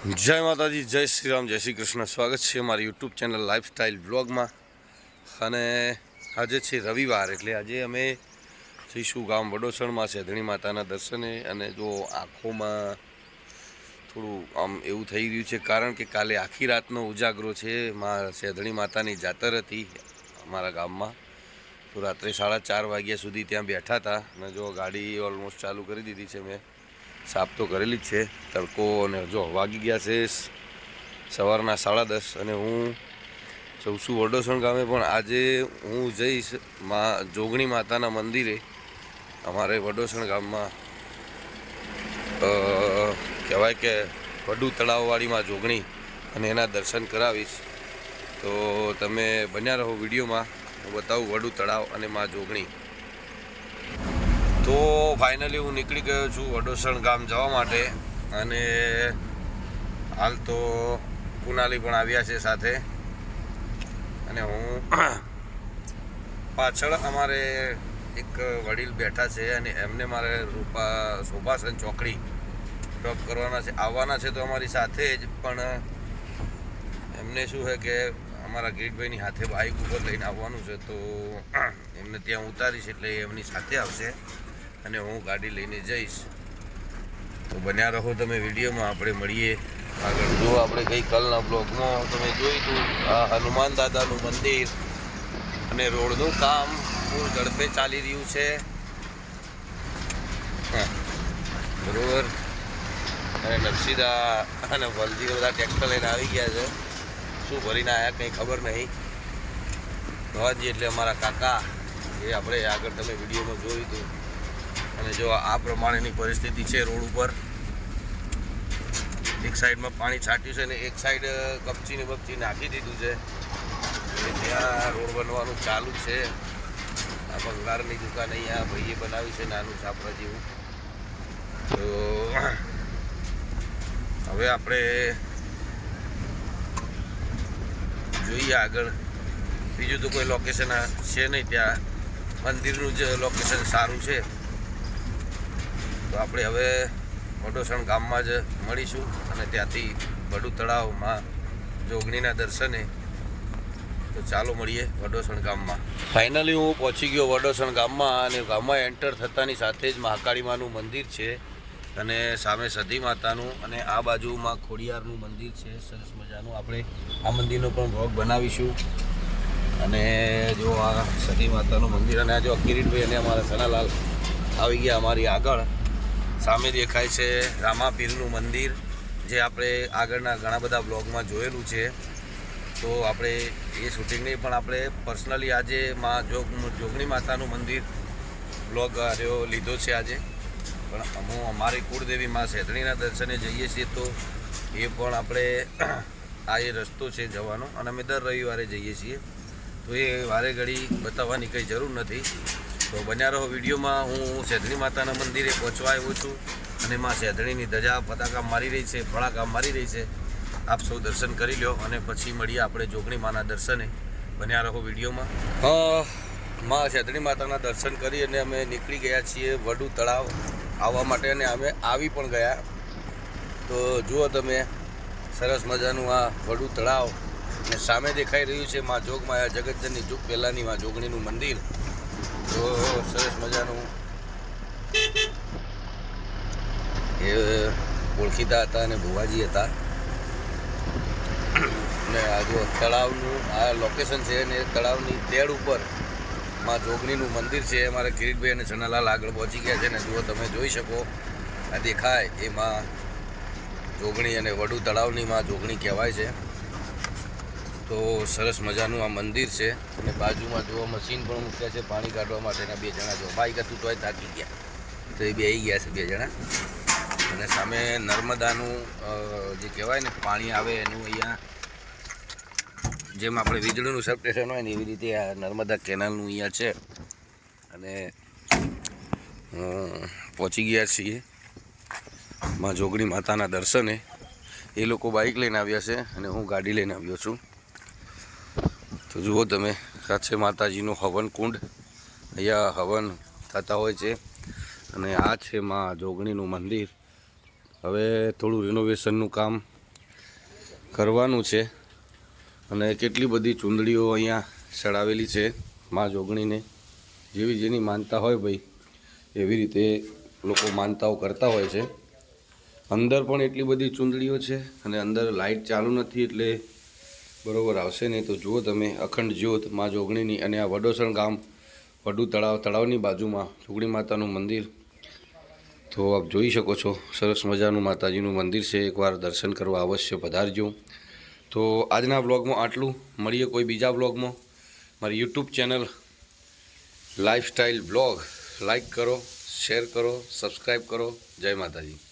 જય માતાજી, જય શ્રી રામ, જય શ્રી કૃષ્ણ. સ્વાગત છે મારી યુટ્યુબ ચેનલ લાઈફસ્ટાઈલ બ્લોગમાં અને આજે છે રવિવાર, એટલે આજે અમે જઈશું ગામ વડોસણમાં સેધણી માતાના દર્શને. અને જો આંખોમાં થોડું આમ એવું થઈ રહ્યું છે, કારણ કે કાલે આખી રાતનો ઉજાગરો છે. મા સેધણી માતાની જાતર હતી અમારા ગામમાં. તો રાત્રે સાડા ચાર વાગ્યા સુધી ત્યાં બેઠા હતા. અને જો ગાડી ઓલમોસ્ટ ચાલુ કરી દીધી છે મેં. સાફ તો કરેલી જ છે. તડકો અને જો વાગી ગયા છે સવારના સાડા દસ અને હું જઉં વડોસણ ગામે, પણ આજે હું જઈશ મા, જોગણી માતાના મંદિરે. અમારે વડોસણ ગામમાં કહેવાય કે વડુ તળાવવાળીમાં જોગણી અને એના દર્શન કરાવીશ. તો તમે બન્યા રહો વિડીયોમાં. હું બતાવું વડુ તળાવ અને મા જોગણી. તો ફાઇનલી હું નીકળી ગયો છું વડોસણ ગામ જવા માટે અને હાલ તો કુનાલી પણ આવ્યા છે સાથે. અને હું પાછળ અમારે એક વડીલ બેઠા છે અને એમને મારે રૂપા શોભાસન ચોકડી ડ્રોપ કરવાના છે, આવવાના છે તો અમારી સાથે જ, પણ એમને શું છે કે અમારા કિરીટભાઈની હાથે બાઇક ઉપર લઈને આવવાનું છે તો એમને ત્યાં ઉતારીશ એટલે એમની સાથે આવશે. અને હું ગાડી લઈને જઈશ. તો બન્યા રહો તમે વિડીયોમાં, આપણે મળીએ આગળ. જો આપણે ગઈકાલના બ્લોગમાં તમે જોયું હતું આ હનુમાન દાદાનું મંદિર અને રોડનું કામ ફૂલ ઝડપે ચાલી રહ્યું છે. બરોબર. અને નરસિદા અને વલજી બધા ટ્રેક્ટર લઈને આવી ગયા છે. શું ભરીને આવ્યા કંઈ ખબર નહીં. ભવાજી એટલે અમારા કાકા. એ આપણે આગળ તમે વિડીયોમાં જોયું હતું. અને જો આ પ્રમાણેની પરિસ્થિતિ છે રોડ ઉપર, એક સાઈડમાં પાણી છાંટ્યું છે ને એક સાઈડ કપચીને બપચી નાખી દીધું છે. અને ત્યાં રોડ બનવાનું ચાલુ છે. આ બંગાળની દુકાન અહીંયા ભાઈએ બનાવી છે, નાનું છાપરા જેવું. તો, હવે આપણે જોઈએ આગળ. બીજું તો કોઈ લોકેશન છે નહીં ત્યાં. મંદિરનું જ લોકેશન સારું છે. તો આપણે હવે વડોસણ ગામમાં જ મળીશું અને ત્યાંથી વડુ તળાવમાં જોગણીના દર્શને તો ચાલો મળીએ વડોસણ ગામમાં. ફાઇનલી હું પહોંચી ગયો વડોસણ ગામમાં અને ગામમાં એન્ટર થતાની સાથે જ મહાકાળીમાનું મંદિર છે અને સામે સતી માતાનું અને આ બાજુમાં ખોડિયારનું મંદિર છે. સરસ મજાનું. આપણે આ મંદિરનો પણ ભોગ બનાવીશું. અને જો આ સતી માતાનું મંદિર અને આ જો કિરીટભાઈ અને અમારા સનાલાલ આવી ગયા અમારી આગળ સામે દેખાય છે રામાપીરનું મંદિર, જે આપણે આગળના ઘણા બધા બ્લોગમાં જોયેલું છે. તો આપણે એ શૂટિંગ નહીં, પણ આપણે પર્સનલી આજે મા જોગ જોગણી માતાનું મંદિર બ્લોગ લીધો છે આજે. પણ હું અમારી કુળદેવી માં શેતણીના દર્શને જઈએ છીએ તો એ પણ આપણે આ એ રસ્તો છે જવાનો. અને અમે દર રવિવારે જઈએ છીએ. તો એ વારે ઘડી બતાવવાની કંઈ જરૂર નથી. તો બન્યા રહો વિડીયોમાં. હું સેધણી માતાના મંદિરે પહોંચવા આવ્યો છું અને માં શેધણીની ધજા પતાકા મારી રહી છે, ફળાકા મારી રહી છે. આપ સૌ દર્શન કરી લ્યો અને પછી મળીએ આપણે જોગણી માના દર્શને. બન્યા રહો વિડીયોમાં. માં સેધણી માતાના દર્શન કરી અને અમે નીકળી ગયા છીએ વડુ તળાવ આવવા માટે અને અમે આવી પણ ગયા. તો જુઓ તમે, સરસ મજાનું આ વડુ તળાવ અને સામે દેખાઈ રહ્યું છે માં જોગમાયા જગતજનની જુગ પહેલાંની માં જોગણીનું મંદિર. તો સરસ મજાનું. એ ઓળખીતા હતા અને ભુવાજી હતા. અને આ જો તળાવનું, આ લોકેશન છે અને તળાવની તેડ ઉપરમાં જોગણીનું મંદિર છે. અમારા કિરીટભાઈ અને છનાલાલ આગળ પહોંચી ગયા છે ને જુઓ તમે જોઈ શકો. આ દેખાય એમાં જોગણી અને વડુ તળાવની માં જોગણી કહેવાય છે. તો સરસ મજાનું આ મંદિર છે. અને બાજુમાં જોવા મશીન પણ મૂક્યા છે પાણી કાઢવા માટેના બે જણા. જો બાઈક હતું તોય થાકી ગયા. તો એ બે આવી ગયા છે બે જણા. અને સામે નર્મદાનું જે કહેવાય ને પાણી આવે એનું અહીંયા, જેમ આપણે વીજળીનું સબસ્ટેશન હોય ને એવી રીતે આ નર્મદા કેનાલનું અહીંયા છે. અને પહોંચી ગયા છીએ માં જોગણી માતાના દર્શને. એ લોકો બાઇક લઈને આવ્યા છે અને હું ગાડી લઈને આવ્યો છું. તો જુઓ તમે સાચે માતાજીનું હવન કુંડ અહીંયા હવન થતા હોય છે અને આ છે માં જોગણીનું મંદિર. હવે થોડું રિનોવેશનનું કામ કરવાનું છે અને કેટલી બધી ચૂંદડીઓ અહીંયા ચડાવેલી છે મા જોગણીને. જેવી જેની માનતા હોય ભાઈ, એવી રીતે લોકો માનતાઓ કરતા હોય છે. અંદર પણ એટલી બધી ચૂંદડીઓ છે અને અંદર લાઇટ ચાલુ નથી એટલે બરોબર આવશે નહીં તો જુઓ તમે અખંડ જ્યોત, મા જોગણીની અને આ વડોસણ ગામ, વડુ તળાવ, તળાવની બાજુમાં જોગણી માતાનું મંદિર. તો આપ જોઈ શકો છો, સરસ મજાનું માતાજીનું મંદિર છે. એકવાર દર્શન કરવા અવશ્ય પધારજો. તો આજના બ્લોગમાં આટલું. મળીએ કોઈ બીજા બ્લોગમાં મારી YouTube channel lifestyle blog like કરો, શેર કરો, સબસ્ક્રાઈબ કરો. જય માતાજી.